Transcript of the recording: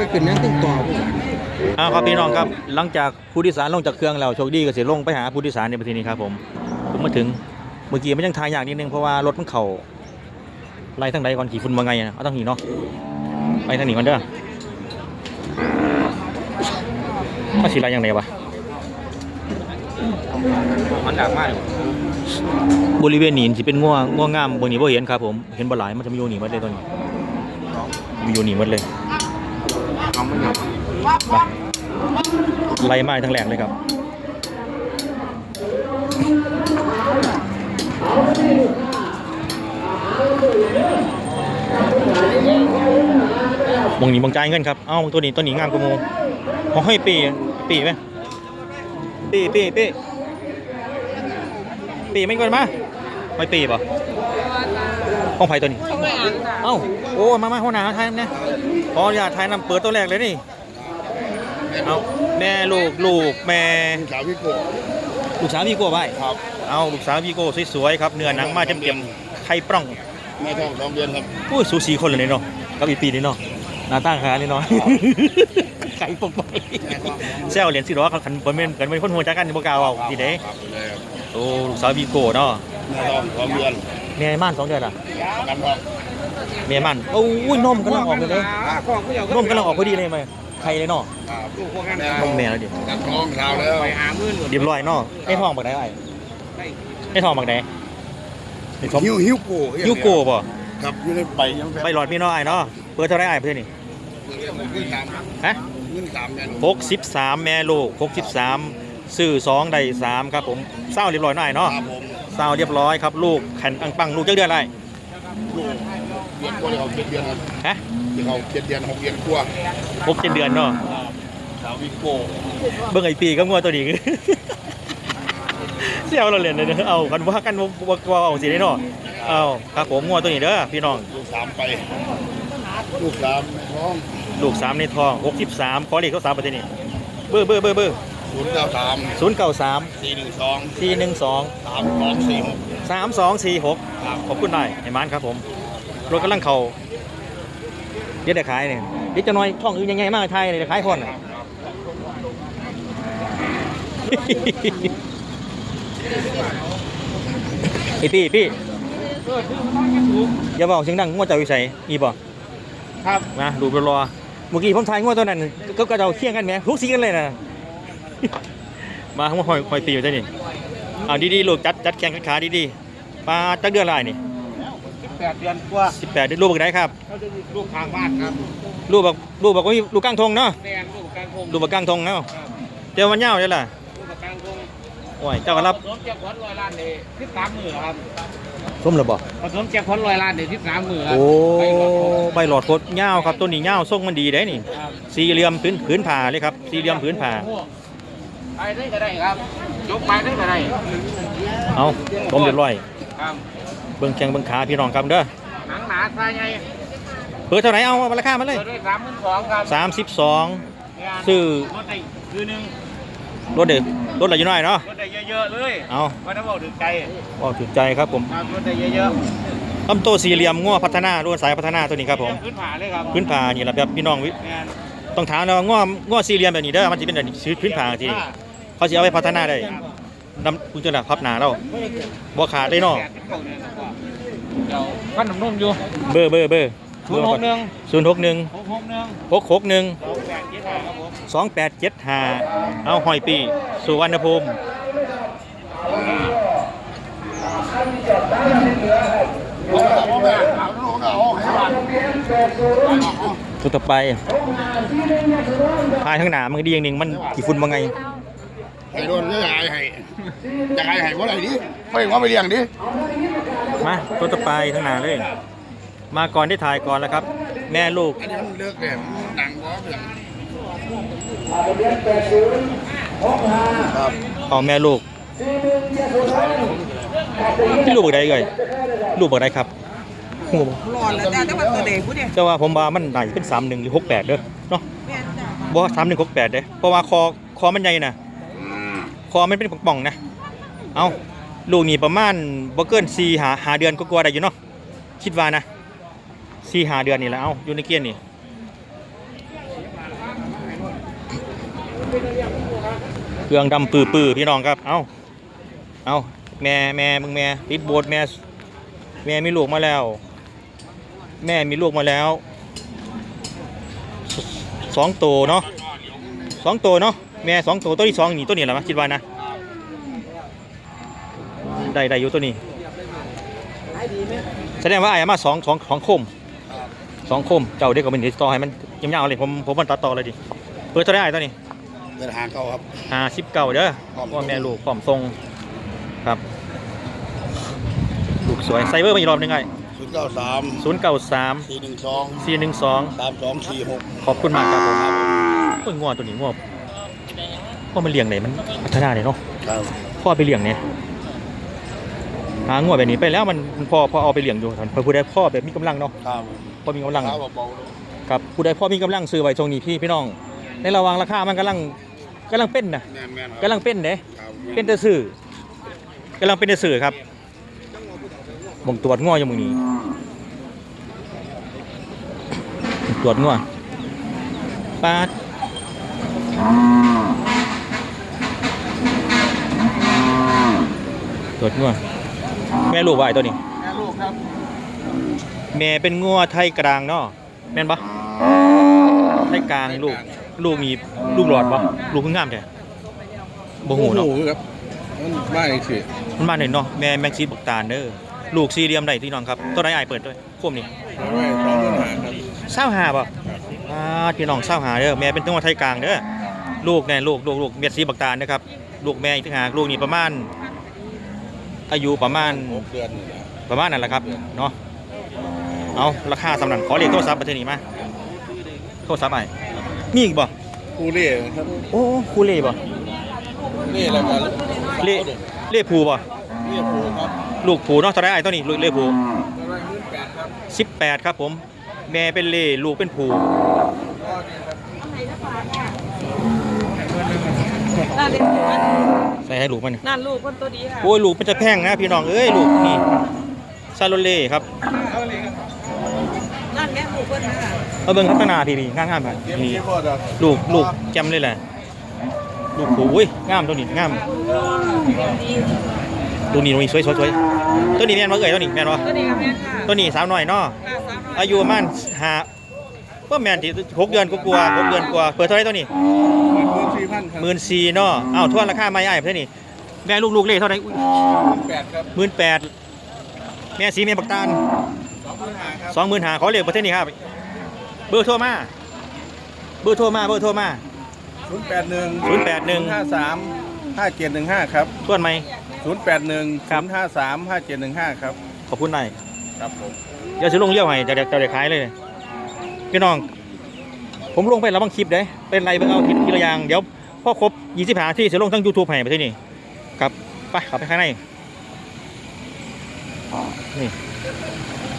ก็ขึ้นนั่งตึ้งต่อผู้อ่าครับพี่น้องครับหลังจากผู้โดยสารลงจากเครื่องแล้วโชคดีก็เสียลงไปหาผู้โดยสารในประเทศนี้ครับผมผมมาถึงเมื่อกี้มันยังทายากนิดนึงเพราะว่ารถมันเข่าไล่ทั้งใดก่อนขี่ฝุ่นมาไงนะเอาทั้งนี้เนาะไปทางนี้ก่อนเด้อมาสีไรยังไงวะมันดักมากบริเวณนี้สิเป็นง่วงง่วงงามบนนี้บ่เห็นครับผมเห็นบ่หลายมันจะมีอยู่นี่หมดเลยตัวนี้มีอยู่นี่หมดเลย เอาไม่หนักไล่ไม้ทั้งแหลกเลยครับมองนี้มงจ่ายเงินครับ เอ้าตัวนี้ตัวนี้งามกว่ามูมองให้ปีปีไหมปีปีปีปีไม่ก่อนมาไม่ปีป่ะ ห้องไผ่ตัวนี้ เอ้า โอ้ มามาหัวหน้าทายนะขออนุญาตทายนำเปิดตัวแรกเลยนี่ เอาแม่ลูกลูกแม่สาวพี่โกลูกสาวพี่โก้ไว้ครับ เอาลูกสาวพี่โก้สวยๆครับ เนื้อหนังมาเต็มๆไข่ปร่องแม่ท้องสองเดือนครับอุ้ยสูสีคนเลยเนาะกับอีปีนี่เนาะหน้าตั้งขานี่เนาะ ไข่ปกไปแซวเหรียญสิร้อเขาขันบนเป็นกันเป็นคนหัวจักกันบ่กล้าเอาทีเด้ครับเลยครับโอ้ลูกสาวพี่โก้เนาะแม่ท้องสองเดือนแม่ม่านสองเดือนล่ะประกันท้องแม่ม่านโอ้ยนมกำลังออกเลยเลยนมกำลังออกพอดีเลยไหมไข่เลยเนาะครับลูกพวกนั้นนมแม่แล้วดิประกันท้องเช้าแล้วไปหามื่นเรียบร้อยเนาะไอ้ทองบักไหนไอ้ไอ้ทองบักไหนไอ้ทองฮิวฮิวโกยูโก้ป่ะครับอยู่ในใบยังไปหลอดพี่น้องไอ้เนาะเปิดเท่าไรไอ้เพื่อนนี่เงินสามฮะเงิน สามแม่หกสิบสามแม่ลูกหกสิบสามซื้อสองได้สามครับผมเศร้าเรียบร้อยหน่อยเนาะครับผมเศร้าเรียบร้อยครับลูกแข็งอังปังลูกเจ้าเดือนอะไรลูกเดือนกว่าเขาเจ็ดเดือนครับฮะที่เขาเจ็ดเดือนหกเดือนกว่าหกเจ็ดเดือนเนาะสาวพี่โกเบิ่งไอปีก็งัวตัวนี้ เสี่ยวเราเรียนเลยเด้อเอากันว่ากันว่าว่าเอาสิได้เนาะเอาครับผมงัวตัวนี้เด้อพี่น้องลูกสามไป ลูกสามในท้อง ลูกสามในทองหกสิบสามขอเลขเขาสามประเทศนี้เบอร์เบอร์เบอร์เบอร์ศูนย์เก้าสามศูนย์เก้าสามสี่หนึ่งสองสี่หนึ่งสองสามสองสี่หกสามสองสี่หกครับขอบคุณหน่อยไอ้มันครับผมรถกำลังเขาเดี๋ยวได้ขายเนี่ยเดี๋ยวจะน้อยท่องอื่นยังไงมากไทยเลยเดี๋ยวขายคนน่ะไอ้พี่พี่อย่าบอกเสียงดังงวดเจ้าวิสัยอีบ่ครับมาดูรอ เมื่อกี้ผมทายงวดตัวนั้นก็กระเจ้าเคี่ยงกันไหมทุกสีกันเลยนะมาข้างหอยหอยปีอยู่ได้นี่เอาดีๆลูกจัดจัดแข่งขันขาดีๆปลาจักเดือนอะไรนี่แปดเดือนกว่าสิบแปดเดือนลูกบักไหนครับเขาจะมีลูกทางบ้านครับลูกบักลูกบักว่าลูกก้างทงเนาะแม่ลูกกลางคงลูกบักก้างทงเนาะเจ้ามันเน่าได้ล่ะลูกกลางคงโอ้ยเจ้าก็รับผสมเจ็ดขวัญลอยล้านเลยที่สามหมื่นครับ สมหรือบ่ผสมเจ็ดขวัญลอยล้านเลยที่สามหมื่นครับโอ้ไปก่อนใบหลอดโคตรเน่าครับต้นนี้เน่าทรงมันดีได้นี่ครับสี่เหลี่ยมพื้นผืนผ่าเลยครับสี่เหลี่ยมผืนผ่าไปได้ก็ได้ครับยกไปได้ก็ได้เอาผมเรียบร้อยครับเบิ่งแข้งเบิ่งขาพี่น้องครับเด้อหนังหนาทรายไงเปิดเท่าไหร่เอามาราคามาเลยเปิดด้วยสามหมื่นสองครับสามสิบสองซื้อรถได้คือหนึ่ง รถเด็กรถอะไรอยู่น้อยเนาะรถได้เยอะๆเลยเอาเพราะน้ำบอกถึงใจออกถูกใจครับผมครับรถได้เยอะลำโตวสี่เหลี่ยมง้อพัฒนารุ่นสายพัฒนาตัวนี้ครับผมพื้นผาเลยครับพื้นผ่านี่แหละครับพี่น้องวิแม่นต้องถามแล้วว่าง้อง้อสี่เหลี่ยมแบบนี้เด้อมันจะเป็นแบบนี้ชื้อพื้นผ่าทีเขาจะเอาไปพัฒนาได้นำคุณจะหลักพับหนาเราบ่ขาดได้เนาะแปดสิบเก้าเดือนกว่าเดี๋ยวขั้นน้ำนมอยู่เบอร์เบอร์เบอร์ ศูนย์หกหนึ่งศูนย์หกหนึ่งหกหกหนึ่งหกหกหนึ่งสองแปดยี่สิบห้าครับผมสองแปดเจ็ดห้าเอาหอยปีสุวรรณภูมิตัวต่อไปพายข้างหน้ามันก็ดีอย่างหนึ่งมันกี่ฝุ่นมาไงไอ้โดนจะหายให้จะหายให้เมื่อไหร่ดิไม่ว่าไปเลี้ยงดิมาตัวต่อไปข้างหน้าเลย มาก่อนได้ถ่ายก่อนแล้วครับ แม่ลูกอันนี้มันเลิกแบบหนังก็เพียงครับเอาแม่ลูกที่ลูกบักใดเอ่ยลูกบักใดครับหัวบ่ร้อนแล้วจ้าแต่ว่าตัวเด็กผู้เดียวแต่ว่าผมว่ามันไหนเป็นสามหนึ่งหรือหกแปดเด้อเนาะแม่นจ้ะบ่สามหนึ่งหกแปดเด้อเพราะว่าคอคอมันใหญ่นะคอมันเป็นป่องๆนะเอาลูกนี่ประมาณบ่เกินสี่หาหาเดือนก็กลัวได้อยู่เนาะคิดว่านะ สี่หาเดือนนี่แหละเอาอยู่ในเกียร์นี่เครื่องดำปื้อปื้อๆพี่น้องครับ เอาเอาแม่แม่มึงแม่ติดโบสถ์แม่แม่มีลูกมาแล้ว แม่มีลูกมาแล้วสองตัวเนาะสองตัวเนาะแม่สองตัวตัวที่สองนี่ตัวนี้แหละมั้ยคิดว่านะได้ได้อยู่ตัวนี้แสดงว่าไอ้ายมาสองสองสองคม สองโคมเจ้าเด็กก็เป็นเดี๋ยวต่อให้มันยาวๆเลยผมผมมันตัดต่อเลยดิเปิดเท่าไหรไอ้ายตัวนี้เดินทางเข้าครับห้าสิบเก้าเด้อพร้อมพ่อแม่ลูกพร้อมทรงครับลูกสวยไซเบอร์มาอีกรอบหนึงไงศูนย์เก้าสามศูนย์เก้าสามสี่หนึ่งสองสี่หนึ่งสองสามสองสี่หกขอบคุณมากครับผมเพิ่งงวตัวนี้งวพ่อมันเลี้ยงไหนมันพัฒนาเลยเนาะครับพ่อไปเลี้ยงเนี่ยหางวแบบนี้ไปแล้วมันมันพ่อพ่อเอาไปเลี้ยงอยู่เพื่อผู้ใดพ่อแบบมีกำลังเนาะครับ พ่อมีกำลังครับเบาๆเลยครับผู้ใดพ่อมีกำลังซื้อไว้ตรงนี้พี่พี่น้อง ในระหว่างราคามันกำลังกำลังเป็นนะแม่นแม่นครับกำลังเป็นเด้ครับเป็นแต่สื่อกำลังเป็นแต่สื่อครับบ่งตรวจง้ออยู่มึงนี้ตรวจง้อปาดตรวจง้อแม่ลูกว่าไอ้ตัวนี้ แม่ลูกครับ แม่เป็นงัวไทยกลางเนาะแม่นปะไทยกลางลูกลูกมีลูกหลอดปะลูกคืองามแท้บ่หูเนาะครับมันบ้าอีกสิมันมาหน่อยเนาะแม่แมงซีบักตาลเด้อลูกสี่เหลี่ยมได้ที่น้องครับตัวไหนอ้ายเปิดด้วยโคมนี่ร้อยสองหมื่นห้าครับเศร้าหาป่ะอ่าพี่น้องเศร้าหาเด้อแม่เป็นตัวไทยกลางเด้อลูกแน่ลูกลูกลูกเม็ดสีบักตาลนะครับลูกแม่อีกต่างหากลูกนี่ประมาณอายุประมาณหกเดือนนี่แหละประมาณนั่นแหละครับเนาะ เอาราคาสำนันขอเรียกโทรศัพท์ประเทศนี้มาโทรศัพท์ไอ้มีอีกบ่ผู้เล่ครับโอ้คูเล่บ่เล่แล้วกันเล่เล่ผูบ่เล่ผู้ครับลูกผูเนาะเท่าไหรไอ้ตัวนี้ลูกเล่ผูร้อยหมื่นแปดครับสิบแปดครับผม แม่เป็นเล่ลูกเป็นผูนั่นเด็กอยู่นั่นใส่ให้ลูกมันนั่นลูกคนตัวดีค่ะโอ้ยลูกมันจะแพงนะพี่น้องเอ้ยลูกนี่ซาโลเล่ครับนั่น แม่ลูกเพิ่นค่ะเอาเบิ่งพัฒนาพี่พี่งามๆครับเก็บนี่เก็บหมดอะลูกลูกจำเลยแหละลูกผูอุ้ยงามตัวนี้งามดูนี่ดูนี่สวยสวยสวยตัวนี้แม่นบ่เอ่ยตัวนี้แม่นบ่ตัวนี้กับแม่ค่ะตัวนี้สาวน้อยเนาะค่ะสามร้อยอายุประมาณห้าว่าแม่นที่หกเดือนกว่าๆหกเดือนกว่าเปิดเท่าไหรตัวนี้หมื่นสี่พันครับหมื่นสี่เนาะอ้าวทวนราคาไม่อ้ายเพื่อนนี่แม่ลูกลูกเล่เท่าไหร่ แปดครับหมื่นแปดแม่สีแม่ปักตาล สองหมื่นห้าครับสองหมื่นหาขอเรียกประเทศนี้ครับ เบอร์โทรมา เบอร์โทรมา เบอร์โทรมาศูนย์แปดหนึ่ง081ห้าสามห้าเจ็ดหนึ่งห้าครับทวนไหมศูนย์แปดหนึ่งครัศูบนย์ห้าสามห้าเจ็ดหนึ่งห้าครับ ขอบคุณนายครับผมเดี๋ยวจะลงเลี้ยวให้จะเดี๋ยวจะเดี๋ยวขายเลยพี่น้อง ผมลงไปแล้วบางคลิปเด้เป็นไรเบิ่งเอาทีทีละอย่าง เดี๋ยวพอครบยี่สิบหาที่จะลงทั้ง YouTube ให้ประเทศนี้ครับ ไปเข้าไปข้างในนี่